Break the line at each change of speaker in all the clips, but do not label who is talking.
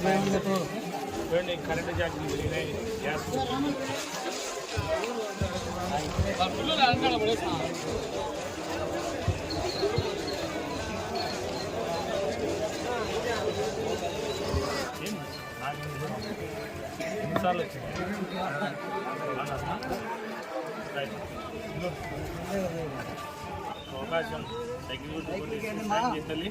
Bro
current ఛార్జీలు పెరిగినాయి gas ఎన్నిసార్లు వచ్చింది అవకాశం తగ్గి తల్లి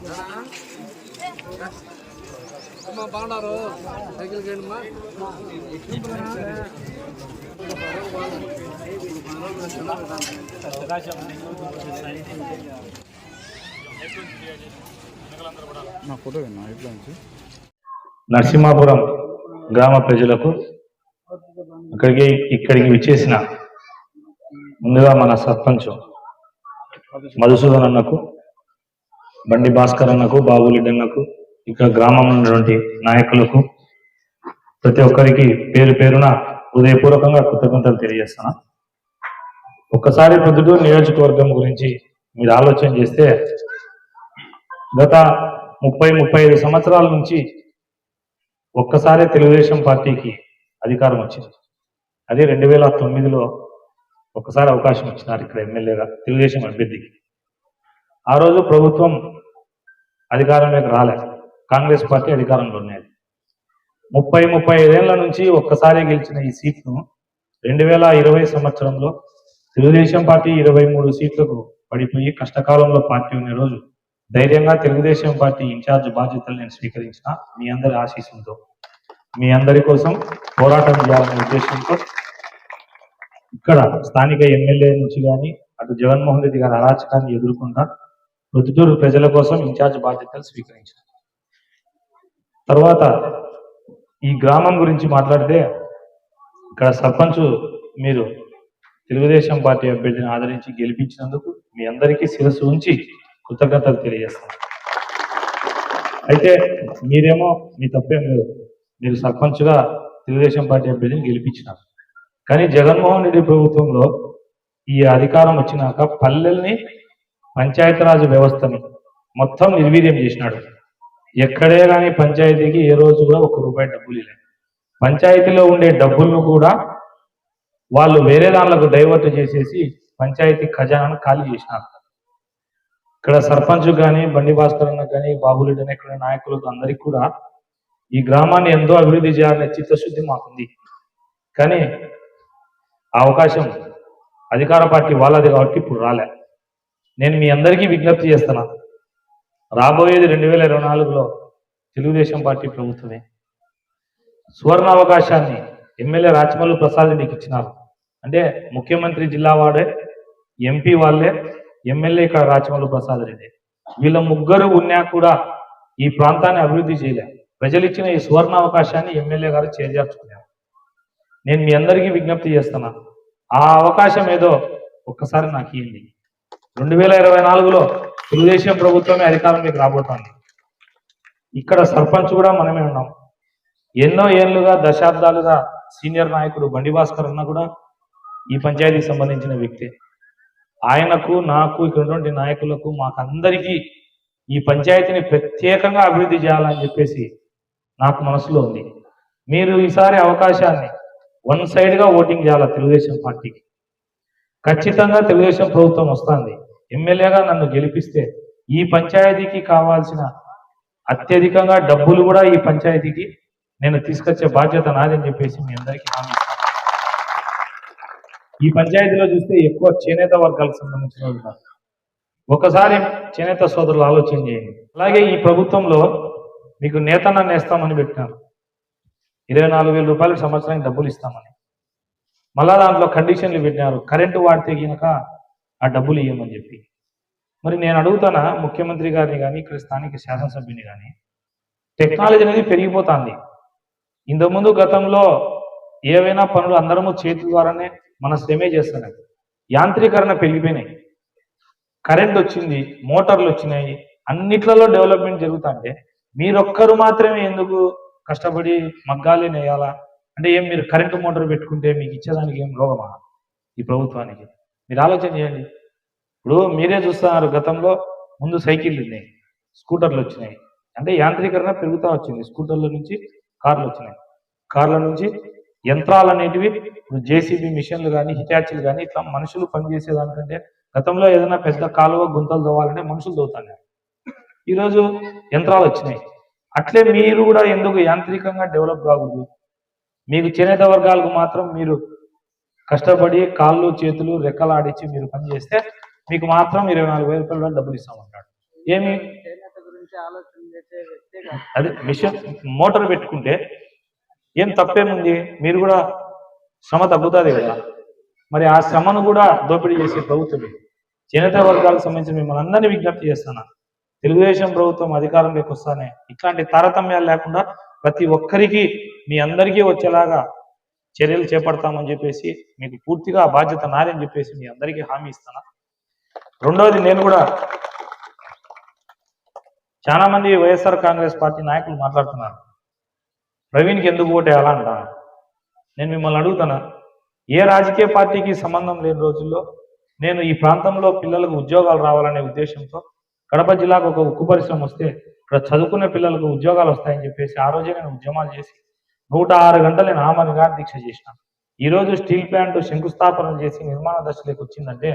వీడా బాగున్నారు? సైకిల్ గేమ్మా
అవకాశం
నా ఫోటో విన్నా ఇట్లా నుంచి
నరసింహాపురం గ్రామ ప్రజలకు ఇక్కడికి ఇక్కడికి విచ్చేసిన ముందుగా మన సర్పంచ్ మధుసూదన్ అన్నకు బండి భాస్కర్ అన్నకు బాబురెడ్డి అన్నకు ఇక్కడ గ్రామంలో ఉన్నటువంటి నాయకులకు ప్రతి ఒక్కరికి పేరు పేరున హృదయపూర్వకంగా కృతజ్ఞతలు తెలియజేస్తున్నా. ఒక్కసారి పొద్దుటూరు నియోజకవర్గం గురించి మీరు ఆలోచన చేస్తే గత ముప్పై ముప్పై ఐదు సంవత్సరాల నుంచి ఒక్కసారి తెలుగుదేశం పార్టీకి అధికారం వచ్చింది. అదే రెండు వేల తొమ్మిదిలో ఒక్కసారి అవకాశం ఇచ్చినారు ఇక్కడ ఎమ్మెల్యేగా తెలుగుదేశం అభ్యర్థికి. ఆ రోజు ప్రభుత్వం అధికారంలోకి రాలే. కాంగ్రెస్ పార్టీ అధికారంలో ఉన్నది ముప్పై ముప్పై ఐదేళ్ళ నుంచి ఒక్కసారి గెలిచిన ఈ సీట్ను రెండు వేల ఇరవై సంవత్సరంలో తెలుగుదేశం పార్టీ ఇరవై మూడు సీట్లకు పడిపోయి కష్టకాలంలో పార్టీ ఉన్న రోజు ధైర్యంగా తెలుగుదేశం పార్టీ ఇన్ఛార్జ్ బాధ్యతలు నేను స్వీకరించిన మీ అందరి ఆశీస్సులతో మీ అందరి కోసం పోరాటం చేయాలనే ఉద్దేశంతో ఇక్కడ స్థానిక ఎమ్మెల్యే నుంచి కానీ అటు జగన్మోహన్ రెడ్డి గారి అరాచకాన్ని ఎదుర్కొంటా ప్రొద్దుటూరు ప్రజల కోసం ఇన్ఛార్జ్ బాధ్యతలు స్వీకరించారు. తర్వాత ఈ గ్రామం గురించి మాట్లాడితే ఇక్కడ సర్పంచ్ మీరు తెలుగుదేశం పార్టీ అభ్యర్థిని ఆదరించి గెలిపించినందుకు మీ అందరికీ శిరస్సు ఉంచి కృతజ్ఞతలు తెలియజేస్తాను. అయితే మీరేమో మీ తప్పేం లేదు. మీరు సర్పంచ్గా తెలుగుదేశం పార్టీ అభ్యర్థిని గెలిపించినారు. కానీ జగన్మోహన్ రెడ్డి ప్రభుత్వంలో ఈ అధికారం వచ్చినాక పల్లెల్ని పంచాయతీరాజ్ వ్యవస్థని మొత్తం నిర్వీర్యం చేసినాడు. ఎక్కడే కానీ పంచాయతీకి ఏ రోజు కూడా ఒక రూపాయి డబ్బులు లేదు. పంచాయతీలో ఉండే డబ్బులను కూడా వాళ్ళు వేరే దానిలకు డైవర్ట్ చేసేసి పంచాయతీ ఖజానాను ఖాళీ చేసినారు. ఇక్కడ సర్పంచ్ కానీ బండి భాస్కర్ కానీ బాబులెడ్డి అనే ఇక్కడ నాయకులకు అందరికీ కూడా ఈ గ్రామాన్ని ఎంతో అభివృద్ధి చేయాలనే చిత్తశుద్ధి మాకుంది. కానీ ఆ అవకాశం అధికార పార్టీ వాళ్ళది కాబట్టి ఇప్పుడు రాలే. నేను మీ అందరికీ విజ్ఞప్తి చేస్తున్నాను రాబోయేది రెండు వేల ఇరవై నాలుగులో తెలుగుదేశం పార్టీ ప్రభుత్వమే. సువర్ణ అవకాశాన్ని ఎమ్మెల్యే రాచమల్లు ప్రసాద్ నీకు ఇచ్చినారు. అంటే ముఖ్యమంత్రి జిల్లా వాడే ఎంపీ వాళ్ళే ఎమ్మెల్యే ఇక్కడ రాచమల్లు ప్రసాద్ రెడ్డి. వీళ్ళ ముగ్గురు ఉన్నా కూడా ఈ ప్రాంతాన్ని అభివృద్ధి చేయలే. ప్రజలు ఇచ్చిన ఈ సువర్ణ అవకాశాన్ని ఎమ్మెల్యే గారు చేజార్చుకున్నారు. నేను మీ అందరికీ విజ్ఞప్తి చేస్తున్నాను ఆ అవకాశం ఏదో ఒక్కసారి నాకు ఇవ్వండి రెండు వేల ఇరవై నాలుగులో తెలుగుదేశం ప్రభుత్వమే అధికారంలోకి రాబోతోంది. ఇక్కడ సర్పంచ్ కూడా మనమే ఉన్నాం. ఎన్నో ఏళ్ళుగా దశాబ్దాలుగా సీనియర్ నాయకుడు బండి భాస్కర్ అన్న కూడా ఈ పంచాయతీకి సంబంధించిన వ్యక్తి. ఆయనకు నాకు ఇక్కడ నాయకులకు మాకందరికీ ఈ పంచాయతీని ప్రత్యేకంగా అభివృద్ధి చేయాలని చెప్పేసి నాకు మనసులో ఉంది. మీరు ఈసారి అవకాశాన్ని వన్ సైడ్గా ఓటింగ్ చేయాలి తెలుగుదేశం పార్టీకి? ఖచ్చితంగా తెలుగుదేశం ప్రభుత్వం వస్తుంది. ఎమ్మెల్యేగా నన్ను గెలిపిస్తే ఈ పంచాయతీకి కావాల్సిన అత్యధికంగా డబ్బులు కూడా ఈ పంచాయతీకి నేను తీసుకొచ్చే బాధ్యత నాదని చెప్పేసి మీ అందరికీ హామీ ఇస్తాను ఈ పంచాయతీలో చూస్తే ఎక్కువ చేనేత వర్గాలకు సంబంధించిన వాళ్ళు ఒకసారి చేనేత సోదరులు ఆలోచన చేయండి. అలాగే ఈ ప్రభుత్వంలో మీకు నేతన్న నేస్తామని పెట్టినారు. ఇరవై నాలుగు వేల రూపాయలకు సంవత్సరానికి డబ్బులు ఇస్తామని. మళ్ళా దాంట్లో కండిషన్లు పెట్టినారు. కరెంటు వాడితే కనుక ఆ డబ్బులు ఇవ్వమని చెప్పి. మరి నేను అడుగుతానా ముఖ్యమంత్రి గారిని కానీ ఇక్కడ స్థానిక శాసనసభ్యుని కానీ టెక్నాలజీ అనేది పెరిగిపోతుంది. ఇంతకుముందు గతంలో ఏవైనా పనులు అందరము చేతుల ద్వారానే మన శ్రమే చేస్తున్నాం యాంత్రీకరణ పెరిగిపోయినాయి. కరెంట్ వచ్చింది మోటార్లు వచ్చినాయి అన్నిట్లలో డెవలప్మెంట్ జరుగుతుంటే మీరొక్కరు మాత్రమే ఎందుకు కష్టపడి మగ్గాలే నేయాలా? అంటే ఏం మీరు కరెంటు మోటార్ పెట్టుకుంటే మీకు ఇచ్చేదానికి ఏం రోగమా ఈ ప్రభుత్వానికి? మీరు ఆలోచన చేయండి. ఇప్పుడు మీరే చూస్తున్నారు గతంలో ముందు సైకిళ్ళు ఉన్నాయి స్కూటర్లు వచ్చినాయి. అంటే యాంత్రీకరణ పెరుగుతూ వచ్చింది. స్కూటర్ల నుంచి కార్లు వచ్చినాయి. కార్ల నుంచి యంత్రాలు అనేటివి ఇప్పుడు జేసీబీ మిషన్లు కానీ హిటాచీలు కానీ ఇట్లా మనుషులు పనిచేసే దానికంటే గతంలో ఏదైనా పెద్ద కాలువ గుంతలు తవ్వాలంటే మనుషులు తవ్వుతారు ఈరోజు యంత్రాలు వచ్చినాయి. అట్లే మీరు కూడా ఎందుకు యాంత్రికంగా డెవలప్ కాకూడదు? మీకు చేనేత వర్గాలకు మాత్రం మీరు కష్టపడి కాళ్ళు చేతులు రెక్కలాడించి మీరు పని చేస్తే మీకు మాత్రం ఇరవై నాలుగు వేల రూపాయలు డబ్బులు ఇస్తామంటాడు ఏమి? అదే మిషన్ మోటార్ పెట్టుకుంటే ఏం తప్పేముంది? మీరు కూడా శ్రమ తగ్గుతుంది కదా. మరి ఆ శ్రమను కూడా దోపిడీ చేసే ప్రభుత్వమే. చేనేత వర్గాలకు సంబంధించి మిమ్మల్ని అందరినీ విజ్ఞప్తి చేస్తాను తెలుగుదేశం ప్రభుత్వం అధికారంలోకి వస్తానే ఇట్లాంటి తారతమ్యాలు లేకుండా ప్రతి ఒక్కరికి మీ అందరికీ వచ్చేలాగా చర్యలు చేపడతామని చెప్పేసి మీకు పూర్తిగా ఆ బాధ్యత నాదని చెప్పేసి మీ అందరికీ హామీ ఇస్తాను. రెండవది నేను కూడా చాలా మంది వైఎస్ఆర్ కాంగ్రెస్ పార్టీ నాయకులు మాట్లాడుతున్నారు. ప్రవీణ్కి ఎందుకు ఓటేయాలా అంటారు నేను మిమ్మల్ని అడుగుతాను ఏ రాజకీయ పార్టీకి సంబంధం లేని రోజుల్లో నేను ఈ ప్రాంతంలో పిల్లలకు ఉద్యోగాలు రావాలనే ఉద్దేశంతో కడప జిల్లాకు ఒక ఉక్కు పరిశ్రమ వస్తే ఇక్కడ చదువుకునే పిల్లలకు ఉద్యోగాలు వస్తాయని చెప్పేసి ఆ రోజే నేను ఉద్యమాలు చేసి నూట ఆరు గంటలు నేను దీక్ష చేసిన. ఈరోజు స్టీల్ ప్లాంట్ శంకుస్థాపన చేసి నిర్మాణ దశలోకి వచ్చిందంటే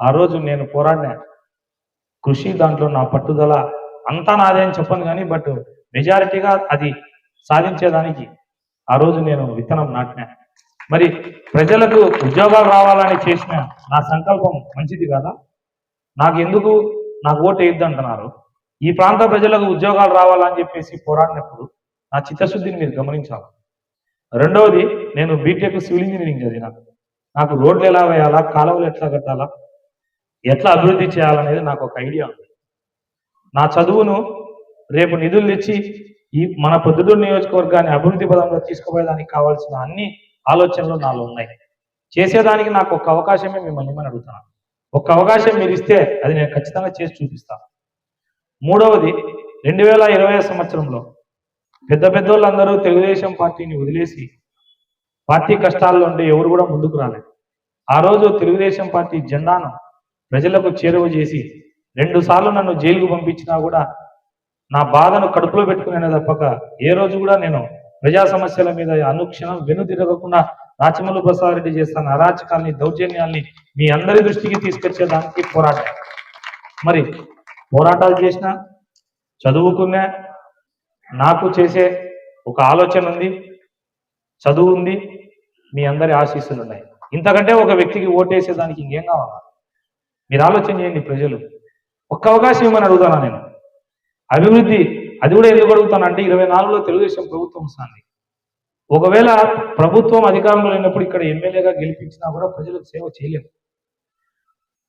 ఆ రోజు నేను పోరాడినాను కృషి దాంట్లో నా పట్టుదల అంతా నాదే అని చెప్పను కానీ బట్ మెజారిటీగా అది సాధించేదానికి ఆ రోజు నేను విత్తనం నాటినా. మరి ప్రజలకు ఉద్యోగాలు రావాలని చేసిన నా సంకల్పం మంచిది కదా? నాకు ఎందుకు నాకు ఓటు వేయద్దు అంటున్నారు ఈ ప్రాంత ప్రజలకు ఉద్యోగాలు రావాలని చెప్పేసి పోరాడినప్పుడు నా చిత్తశుద్ధిని మీరు గమనించాలి? రెండవది నేను బీటెక్ సివిల్ ఇంజనీరింగ్ చదివిన. నాకు రోడ్లు ఎలా వేయాలా కాలువలు ఎట్లా కట్టాలా ఎట్లా అభివృద్ధి చేయాలనేది నాకు ఒక ఐడియా ఉంది. నా చదువును రేపు నిధులు తెచ్చి ఈ మన పొద్దుటూరు నియోజకవర్గాన్ని అభివృద్ధి పదంలో తీసుకుపోయేదానికి కావాల్సిన అన్ని ఆలోచనలు నాలో ఉన్నాయి. చేసేదానికి నాకు ఒక అవకాశమే మిమ్మల్ని ఇమ్మని అడుగుతున్నాను ఒక అవకాశం మీరు ఇస్తే అది నేను ఖచ్చితంగా చేసి చూపిస్తాను మూడవది రెండు వేల ఇరవై సంవత్సరంలో పెద్ద పెద్దోళ్ళందరూ తెలుగుదేశం పార్టీని వదిలేసి పార్టీ కష్టాల్లో ఉండే ఎవరు కూడా ముందుకు రాలేదు. ఆ రోజు తెలుగుదేశం పార్టీ జెండాను ప్రజలకు చేరువ చేసి రెండు సార్లు నన్ను జైలుకు పంపించినా కూడా నా బాధను కడుపులో పెట్టుకునే తప్పక ఏ రోజు కూడా నేను ప్రజా సమస్యల మీద అనుక్షణం వెనుదిరగకుండా రాచమల్లు ప్రసాద్ రెడ్డి చేస్తాను అరాచకాల్ని దౌర్జన్యాల్ని మీ అందరి దృష్టికి తీసుకొచ్చేదానికి పోరాటం. మరి పోరాటాలు చేసిన చదువుకున్నా నాకు చేసే ఒక ఆలోచన ఉంది చదువు ఉంది మీ అందరి ఆశీస్సులు ఉన్నాయి. ఇంతకంటే ఒక వ్యక్తికి ఓటేసేదానికి ఇంకేం కావాలా? మీరు ఆలోచన చేయండి ప్రజలు. ఒక్క అవకాశం ఇవ్వమని అడుగుతానా నేను? అభివృద్ధి అది కూడా ఎందుకు అడుగుతాను అంటే ఇరవై నాలుగులో తెలుగుదేశం ప్రభుత్వం వస్తుంది. ఒకవేళ ప్రభుత్వం అధికారంలో లేనప్పుడు ఇక్కడ ఎమ్మెల్యేగా గెలిపించినా కూడా ప్రజలకు సేవ చేయలేము.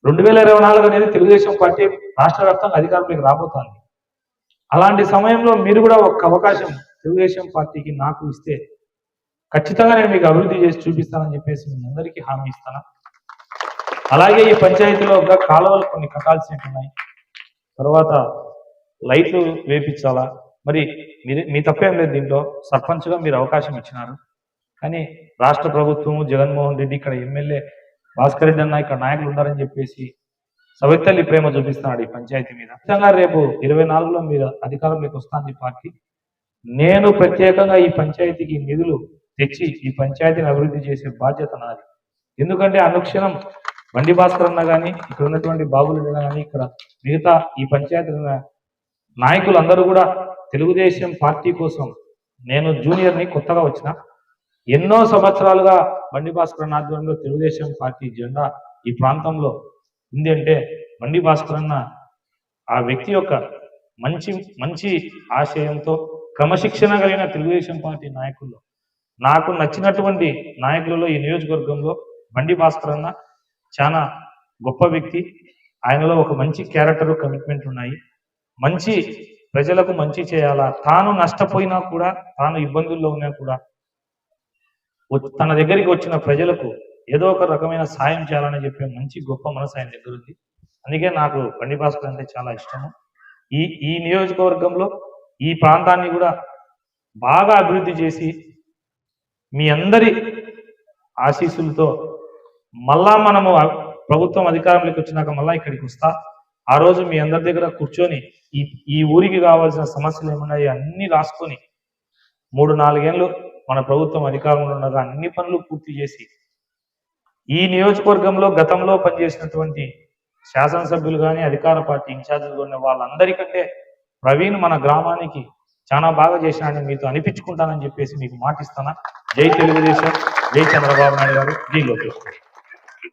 రెండు వేల ఇరవై నాలుగు అనేది తెలుగుదేశం పార్టీ రాష్ట్ర వ్యాప్తంగా అధికారంలోకి రాబోతోంది. అలాంటి సమయంలో మీరు కూడా ఒక అవకాశం తెలుగుదేశం పార్టీకి నాకు ఇస్తే ఖచ్చితంగా నేను మీకు అభివృద్ధి చేసి చూపిస్తానని చెప్పేసి మీ అందరికీ హామీ ఇస్తాను. అలాగే ఈ పంచాయతీలో ఒక కాలువలు కొన్ని కట్టాల్సినవి ఉన్నాయి. తర్వాత లైట్లు వేపించాలా? మరి మీరు మీ తప్పేం లేదు దీంట్లో. సర్పంచ్గా మీరు అవకాశం ఇచ్చినారు. కానీ రాష్ట్ర ప్రభుత్వం జగన్మోహన్ రెడ్డి ఇక్కడ ఎమ్మెల్యే భాస్కర్ రెడ్డి అన్న ఇక్కడ నాయకులు ఉన్నారని చెప్పేసి సవితల్లి ప్రేమ చూపిస్తున్నాడు ఈ పంచాయతీ మీద. ఖచ్చితంగా రేపు ఇరవై నాలుగులో మీరు అధికారంలోకి వస్తుంది ఈ పార్టీ. నేను ప్రత్యేకంగా ఈ పంచాయతీకి నిధులు తెచ్చి ఈ పంచాయతీని అభివృద్ధి చేసే బాధ్యత నాది. ఎందుకంటే అనుక్షణం బండి భాస్కర్ అన్న కానీ ఇక్కడ ఉన్నటువంటి బాబులు కానీ ఇక్కడ మిగతా ఈ పంచాయతీ నాయకులందరూ కూడా తెలుగుదేశం పార్టీ కోసం నేను జూనియర్ని కొత్తగా వచ్చిన ఎన్నో సంవత్సరాలుగా బండి భాస్కర్ అన్న ఆధ్వర్యంలో తెలుగుదేశం పార్టీ జెండా ఈ ప్రాంతంలో ఉంది అంటే మండి భాస్కర్ అన్న ఆ వ్యక్తి యొక్క మంచి మంచి ఆశయంతో క్రమశిక్షణ కలిగిన తెలుగుదేశం పార్టీ నాయకుల్లో నాకు నచ్చినటువంటి నాయకులలో ఈ నియోజకవర్గంలో బండి భాస్కర్ అన్న చాలా గొప్ప వ్యక్తి. ఆయనలో ఒక మంచి క్యారెక్టర్ కమిట్మెంట్ ఉన్నాయి. మంచి ప్రజలకు మంచి చేయాలా? తాను నష్టపోయినా కూడా తాను ఇబ్బందుల్లో ఉన్నా కూడా తన దగ్గరికి వచ్చిన ప్రజలకు ఏదో ఒక రకమైన సాయం చేయాలని చెప్పే మంచి గొప్ప మనసు ఆయన దగ్గర ఉంది. అందుకే నాకు బండి భాస్కర్ అంటే చాలా ఇష్టము. ఈ ఈ నియోజకవర్గంలో ఈ ప్రాంతాన్ని కూడా బాగా అభివృద్ధి చేసి మీ అందరి ఆశీస్సులతో మళ్ళా మనము ప్రభుత్వం అధికారంలోకి వచ్చినాక మళ్ళీ ఇక్కడికి వస్తా. ఆ రోజు మీ అందరి దగ్గర కూర్చొని ఈ ఈ ఊరికి కావాల్సిన సమస్యలు ఏమున్నాయో అన్ని రాసుకొని మూడు నాలుగేళ్ళు మన ప్రభుత్వం అధికారంలో ఉండగా అన్ని పనులు పూర్తి చేసి ఈ నియోజకవర్గంలో గతంలో పనిచేసినటువంటి శాసనసభ్యులు కానీ అధికార పార్టీ ఇన్ఛార్జీలు ఉన్న వాళ్ళందరికంటే ప్రవీణ్ మన గ్రామానికి చాలా బాగా చేసినాడని మీతో అనిపించుకుంటానని చెప్పేసి మీకు మాటిస్తానా. జై తెలుగుదేశం జై చంద్రబాబు నాయుడు గారు. జై లోకేష్.